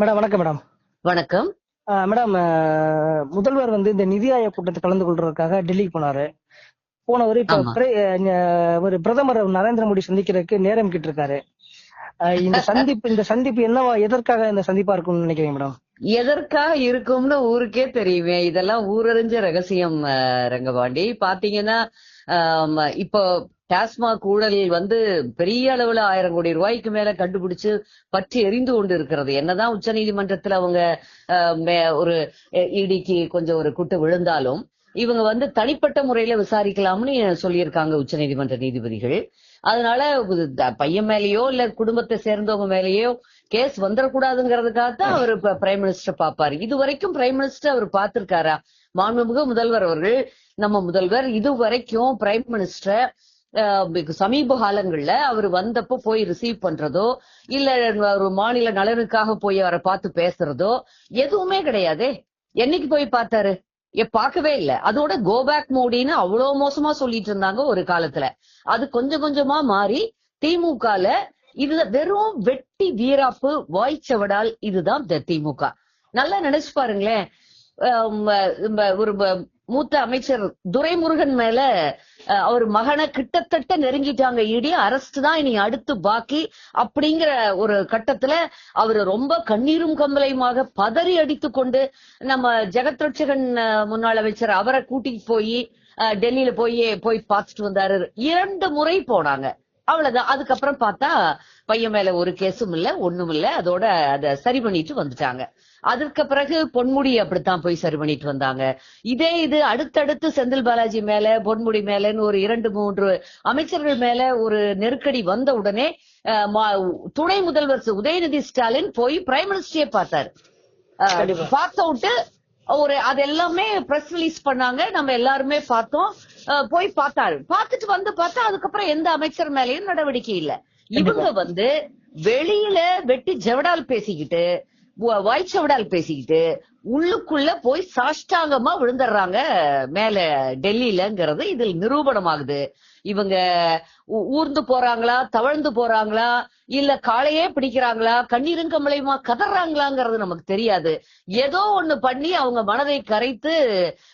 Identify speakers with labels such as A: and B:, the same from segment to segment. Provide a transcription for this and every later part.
A: Madam வணக்கம் madam.
B: வணக்கம்.
A: Madam முதல்வர் வந்து இந்த நிதி ஆயோக் கூட்டத்தில் கலந்து கொள்றதுக்காக டெல்லிக்கு போனாரு. போனவர் இப்ப ஒரு பிரதமர் நரேந்திர மோடி சந்திக்கிறதுக்கு நேரம் கிட்டு இருக்காரு இந்த சந்திப்பு இந்த சந்திப்பு என்னவா எதற்காக இந்த சந்திப்பா இருக்கும்னு நினைக்கிறீங்க மேடம்?
B: எதற்காக இருக்கும்னு ஊருக்கே தெரியுமே. இதெல்லாம் ஊரறிஞ்ச ரகசியம் ரங்கபாண்டி. பாத்தீங்கன்னா இப்போ டாஸ்மாக் ஊழல் வந்து பெரிய அளவுல ஆயிரம் கோடி ரூபாய்க்கு மேல கண்டுபிடிச்சு பற்றி எரிந்து கொண்டு இருக்கிறது என்னதான் உச்ச நீதிமன்றத்துல அவங்க ஒரு இடிக்கு கொஞ்சம் ஒரு குட்டு விழுந்தாலும் இவங்க வந்து தனிப்பட்ட முறையில விசாரிக்கலாம்னு சொல்லியிருக்காங்க உச்சநீதிமன்ற நீதிபதிகள். அதனால பையன் மேலயோ இல்ல குடும்பத்தை சேர்ந்தவங்க மேலயோ கேஸ் வந்துடக்கூடாதுங்கிறதுக்காக தான் அவர் இப்ப பிரைம் மினிஸ்டர் பாப்பாரு. இது வரைக்கும் பிரைம் மினிஸ்டர் அவர் பார்த்திருக்காரா? மாண்புமிகு முதல்வர் அவர்கள். நம்ம முதல்வர் இது வரைக்கும் பிரைம் மினிஸ்டர் சமீப காலங்கள்ல அவர் வந்தப்போ போய் ரிசீவ் பண்றதோ இல்ல ஒரு மாநில நலனுக்காக போய் அவரை பார்த்து பேசுறதோ எதுவுமே கிடையாதே. என்னைக்கு போய் பார்த்தாரு? ஏ பார்க்கவே இல்ல. அதோட கோபேக் மோடின்னு அவ்வளவு மோசமா சொல்லிட்டு இருந்தாங்க ஒரு காலத்துல. அது கொஞ்சம் கொஞ்சமா மாறி திமுகல இது வெறும் வெட்டி வீராப்பு வாய்ச்சவடால் இதுதான் இந்த திமுக. நல்லா நினைச்சு பாருங்களேன். ஒரு மூத்த அமைச்சர் துரைமுருகன் மேல அவர் மகனை கிட்டத்தட்ட நெருங்கிட்டாங்க. இடி அரசு தான் இனி அடுத்து பாக்கி. அப்படிங்கிற ஒரு கட்டத்துல அவர் ரொம்ப கண்ணீரும் கம்பலையுமாக பதறி அடித்து கொண்டு நம்ம ஜெகத் ரட்சகன் முன்னாள் அமைச்சர் அவரை கூட்டிட்டு போய் டெல்லியில போய் போய் பார்த்துட்டு வந்தாரு. இரண்டு முறை போனாங்க. அவ்வளவுதான். அதுக்கப்புறம் பார்த்தா பையன் மேல ஒரு கேஸும் இல்ல ஒண்ணும் இல்ல. அதோட அத சரி பண்ணிட்டு வந்துட்டாங்க. அதற்கு பிறகு பொன்முடி அப்படித்தான் போய் சரி பண்ணிட்டு வந்தாங்க. இதே இது அடுத்தடுத்து செந்தில் பாலாஜி மேல பொன்முடி மேலன்னு ஒரு இரண்டு மூன்று அமைச்சர்கள் மேல ஒரு நெருக்கடி வந்த உடனே துணை முதல்வர் உதயநிதி ஸ்டாலின் போய் பிரைம் மினிஸ்டரே பார்த்தாரு. பார்த்த விட்டு ஒரு அது எல்லாமே பிரஸ் ரிலீஸ் பண்ணாங்க. நம்ம எல்லாருமே பார்த்தோம். போய் பார்த்தாரு. பார்த்துட்டு வந்து பார்த்தா அதுக்கப்புறம் எந்த அமைச்சர் மேலயும் நடவடிக்கை இல்ல. இவங்க வந்து வெளியில வெட்டி ஜவடால் பேசிக்கிட்டு வாய்ச்சவடால் பேசிக்கிட்டு உள்ளுக்குள்ள போய் சாஷ்டாங்கமா விழுந்துடுறாங்க மேல டெல்லியிலங்கிறது இதில் நிரூபணமாகுது. இவங்க ஊர்ந்து போறாங்களா தவழ்ந்து போறாங்களா இல்ல காளையே பிடிக்கிறாங்களா கண்ணீருங்கமலையுமா கதறாங்களாங்கிறது நமக்கு தெரியாது. ஏதோ ஒண்ணு பண்ணி அவங்க மனதை கரைத்து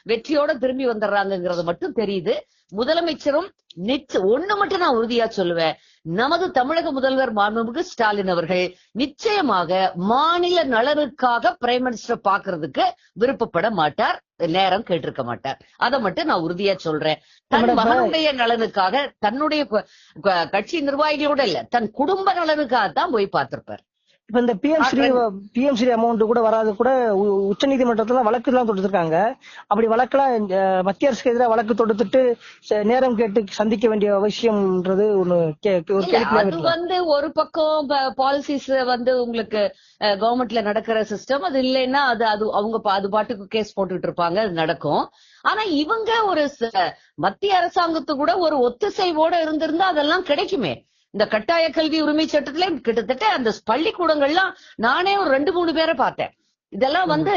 B: வெற்றியோட திரும்பி வந்துடுறாங்கிறது மட்டும் தெரியுது. முதலமைச்சரும் நிச்ச ஒண்ணு மட்டும் நான் உறுதியா சொல்லுவேன். நமது தமிழக முதல்வர் மாண்புமிகு ஸ்டாலின் அவர்கள் நிச்சயமாக மாநில நலனுக்காக பிரைம் மினிஸ்டர் பாக்குறதுக்கு விருப்பப்பட மாட்டார் நேரம் கேட்டிருக்க மாட்டார். அதை மட்டும் நான் உறுதியா சொல்றேன். தன் மகனுடைய நலனுக்காக தன்னுடைய கட்சி நிர்வாகிகளோட இல்ல தன் குடும்ப நலனுக்காக தான் போய் பார்த்திருப்பார்.
A: இப்ப இந்த PM Shri PM Shri amount கூட வராது கூட உச்ச நீதிமன்றத்துல வழக்கு எல்லாம் தொடுத்திருக்காங்க. அப்படி வழக்கெல்லாம் மத்திய அரசுக்கு எதிராக வழக்கு தொடுத்துட்டு நேரம் கேட்டு சந்திக்க வேண்டிய அவசியம்ன்றது ஒண்ணு
B: வந்து ஒரு பக்கம் பாலிசிஸ் வந்து உங்களுக்கு கவர்மெண்ட்ல நடக்கிற சிஸ்டம் அது இல்லைன்னா அது அது அவங்க அது பாட்டுக்கு கேஸ் போட்டுட்டு இருப்பாங்க அது நடக்கும். ஆனா இவங்க ஒரு மத்திய அரசாங்கத்து கூட ஒரு ஒத்திசைவோட இருந்திருந்தா அதெல்லாம் கிடைக்குமே. இந்த கட்டாய கல்வி உரிமை சட்டத்துல கிட்டத்தட்ட அந்த பள்ளிக்கூடங்கள்லாம் நானே ஒரு ரெண்டு மூணு பேரை பார்த்தேன். இதெல்லாம் வந்து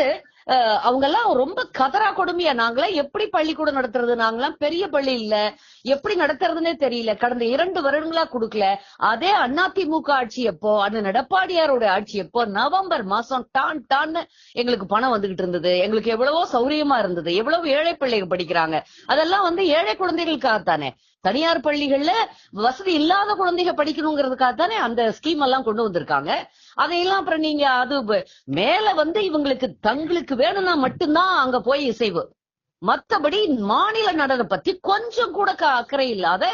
B: அவங்க எல்லாம் ரொம்ப கதரா கொடுமையா. நாங்களாம் எப்படி பள்ளிக்கூடம் நடத்துறது? நாங்களாம் பெரிய பள்ளி இல்ல. எப்படி நடத்துறதுன்னே தெரியல. கடந்த இரண்டு வருடங்களா கொடுக்கல. அதே அதிமுக ஆட்சி எப்போ அந்த எடப்பாடியாரோட ஆட்சி எப்போ நவம்பர் மாசம் டான் டான்னு எங்களுக்கு பணம் வந்துகிட்டு இருந்தது. எங்களுக்கு எவ்வளவோ சௌரியமா இருந்தது. எவ்வளவு ஏழை பிள்ளைங்க படிக்கிறாங்க. அதெல்லாம் வந்து ஏழை குழந்தைகளுக்காக தானே தனியார் பள்ளிகள்ல வசதி இல்லாத குழந்தைங்க படிக்கணுங்கிறதுக்காக தானே அந்த ஸ்கீம் எல்லாம் கொண்டு வந்திருக்காங்க. அதையெல்லாம் அப்புறம் நீங்க அது மேல வந்து இவங்களுக்கு தங்களுக்கு வேணும்னா மட்டும்தான் அங்க போய் இசைவு. மத்தபடி மாநில நடன பத்தி கொஞ்சம் கூட அக்கறை இல்லாத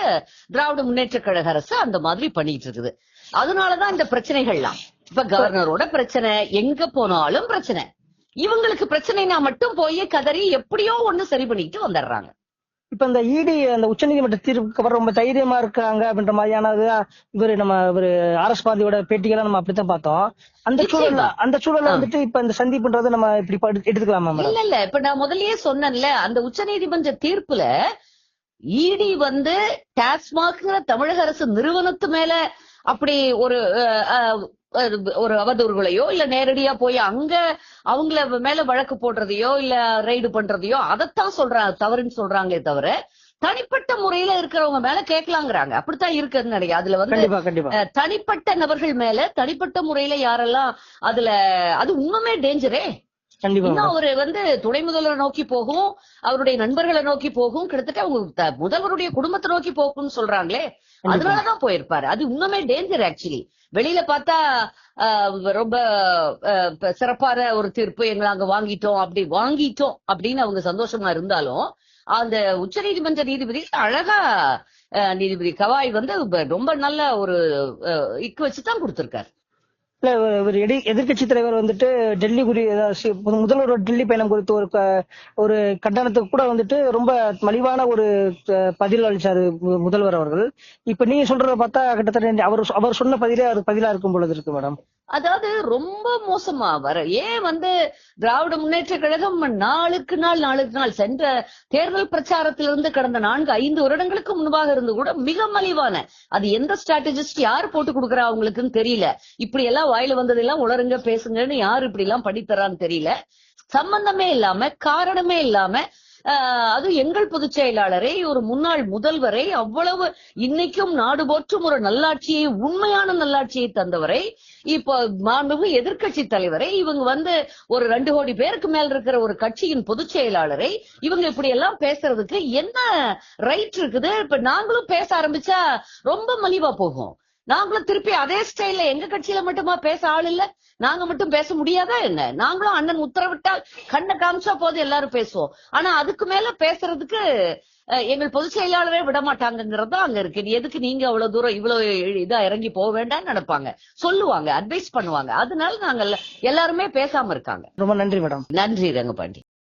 B: திராவிட முன்னேற்ற கழக அரசு அந்த மாதிரி பண்ணிட்டு இருக்குது. அதனாலதான் இந்த பிரச்சனைகள்லாம். இப்ப கவர்னரோட பிரச்சனை எங்க போனாலும் பிரச்சனை. இவங்களுக்கு பிரச்சனைனா மட்டும் போய் கதறி எப்படியோ ஒண்ணு சரி பண்ணிட்டு வந்துடுறாங்க.
A: இப்ப இந்த இடி அந்த உச்சநீதிமன்ற தீர்ப்புக்கு அப்புறம் ரொம்ப தைரியமா இருக்காங்க அப்படின்ற மாதிரியானது இவரு நம்ம இவரு ஆர்எஸ் பாரதியோட பேட்டிகளை நம்ம அப்படித்தான் பார்த்தோம் அந்த சூழல்ல. அந்த சூழல்ல. வந்துட்டு இப்ப இந்த சந்திப்புன்றது நம்ம இப்படி படு- எடுத்துக்கலாமா
B: இல்ல இல்ல இப்ப நான் முதல்லயே சொன்னேன்ல அந்த உச்சநீதிமன்ற தீர்ப்புல இடி வந்து டாஸ்மாக்ங்கிற தமிழக அரசு நிறுவனத்து மேல அப்படி ஒரு ஒரு அவதூறுகளையோ இல்ல நேரடியா போய் அங்க அவங்கள மேல வழக்கு போடுறதையோ இல்ல ரைடு பண்றதையோ அதைத்தான் சொல்றாங்க தவறுன்னு சொல்றாங்களே தவிர தனிப்பட்ட முறையில இருக்கிறவங்க மேல கேட்கலாங்கிறாங்க. அப்படித்தான் இருக்குன்னு நினைக்கிறேன். அதுல வந்து தனிப்பட்ட நபர்கள் மேல தனிப்பட்ட முறையில யாரெல்லாம் அதுல அது இன்னுமே டேஞ்சரே இன்னும் அவரு வந்து துணை முதல்வரை நோக்கி போகும் அவருடைய நண்பர்களை நோக்கி போகும் கிட்டத்தட்ட அவங்க முதல்வருடைய குடும்பத்தை நோக்கி போகும்னு சொல்றாங்களே அதனாலதான் போயிருப்பாரு. அது இன்னுமே டேஞ்சர் ஆக்சுவலி வெளியில பார்த்தா ரொம்ப சிறப்பான ஒரு தீர்ப்பு எங்களை அங்க வாங்கிட்டோம் அப்படி வாங்கிட்டோம் அப்படின்னு அவங்க சந்தோஷமா இருந்தாலும் அந்த உச்ச நீதிமன்ற நீதிபதி அழகா நீதிபதி கவாய் வந்து ரொம்ப நல்ல ஒரு இக்கு வச்சுதான் கொடுத்திருக்காரு.
A: இல்ல ஒரு எடி எதிர்கட்சி தலைவர் வந்துட்டு டெல்லி குறி முதல்வர் முதல்வரோட டெல்லி பயணம் குறித்து ஒரு ஒரு கண்டனத்துக்கு கூட வந்துட்டு ரொம்ப மலிவான ஒரு பதில் அளிச்சாரு முதல்வர் அவர்கள். இப்ப நீங்க சொல்றத பார்த்தா கிட்டத்தட்ட அவர் அவர் சொன்ன பதிலே அது பதிலா இருக்கும் பொழுது இருக்கு மேடம்.
B: அதாவது ரொம்ப மோசமா வர ஏன் வந்து திராவிட முன்னேற்ற கழகம் நாளுக்கு நாள் நாளுக்கு நாள் சென்ற தேர்தல் பிரச்சாரத்திலிருந்து கடந்த நான்கு ஐந்து வருடங்களுக்கு முன்பாக இருந்து கூட மிக மலிவான அது எந்த ஸ்ட்ராட்டஜிஸ்ட் யார் போட்டு கொடுக்குறா அவங்களுக்குன்னு தெரியல. இப்படி எல்லாம் வாயில வந்ததெல்லாம் உளருங்க பேசுங்கன்னு யார் இப்படி எல்லாம் படித்தரான்னு தெரியல. சம்பந்தமே இல்லாம காரணமே இல்லாம ஆஹ், எங்கள் பொதுச் செயலாளரை ஒரு முன்னாள் முதல்வரை அவ்வளவு இன்னைக்கும் நாடு போற்றும் ஒரு நல்லாட்சியை உண்மையான நல்லாட்சியை தந்தவரை. இப்போ மாண்புமிகு எதிர்க்கட்சி தலைவரை இவங்க வந்து ஒரு ரெண்டு கோடி பேருக்கு மேல் இருக்கிற ஒரு கட்சியின் பொதுச் செயலாளரை. இவங்க இப்படி எல்லாம் பேசுறதுக்கு என்ன ரைட் இருக்குது? இப்ப நாங்களும் பேச ஆரம்பிச்சா ரொம்ப மலிவா போகும். நாங்களும் திருப்பி அதே ஸ்டைல்ல எங்க கட்சியில மட்டுமா பேச ஆள் இல்ல? நாங்க மட்டும் பேச முடியாதா என்ன? நாங்களும் அண்ணன் உத்தரவிட்டால் கண்ணை காமிச்சா போது எல்லாரும் பேசுவோம். ஆனா அதுக்கு மேல பேசுறதுக்கு எங்கள் பொதுச் செயலாளரே விட மாட்டாங்கிறது அங்க இருக்கு. நீ எதுக்கு நீங்க அவ்வளவு தூரம் இவ்வளவு இதா இறங்கி போக வேண்டாம்னு நினைப்பாங்க. சொல்லுவாங்க அட்வைஸ் பண்ணுவாங்க. அதனால நாங்க எல்லாருமே பேசாம இருக்காங்க.
A: ரொம்ப நன்றி மேடம்.
B: நன்றி ரங்கபாண்டி.